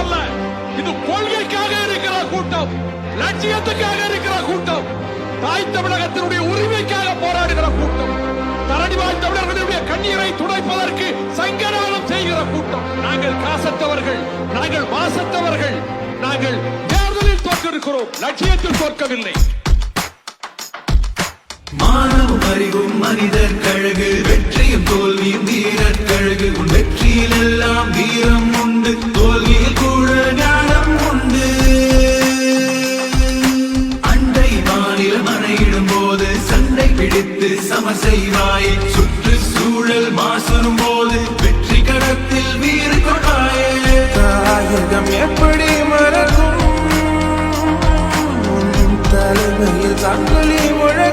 அல்ல. இது கொள்கைக்காக இருக்கிற கூட்டம் லட்சியத்துக்காக இருக்கிற கூட்டம் தாய் தமிழகத்தினுடைய உரிமைக்காக போராடுகிற கூட்டம் தரணிவாய் தமிழர்களுடைய கண்ணீரை துடைப்பதற்கு சங்கடவனம் செய்கிற கூட்டம். நாங்கள் காசத்தவர்கள் நாங்கள் மாசத்தவர்கள் நாங்கள் தேர்தலில் தோற்றிருக்கிறோம் லட்சியத்தில் தோற்கவில்லை. மானம் அறிவும் மனிதர் கழகு வெற்றியும் தோல்வியும் வீரர் கழகு. வெற்றியில் எல்லாம் வீரம் உண்டு. தோல் சண்டை சமர் செய்வாய். செய்வாயே சுற்று சூழல் மாசரும் போது வெற்றி கடத்தில் வீறு கொண்டாயே தாயகம் எப்படி மறக்கும் தலைமையில் தங்களை முழ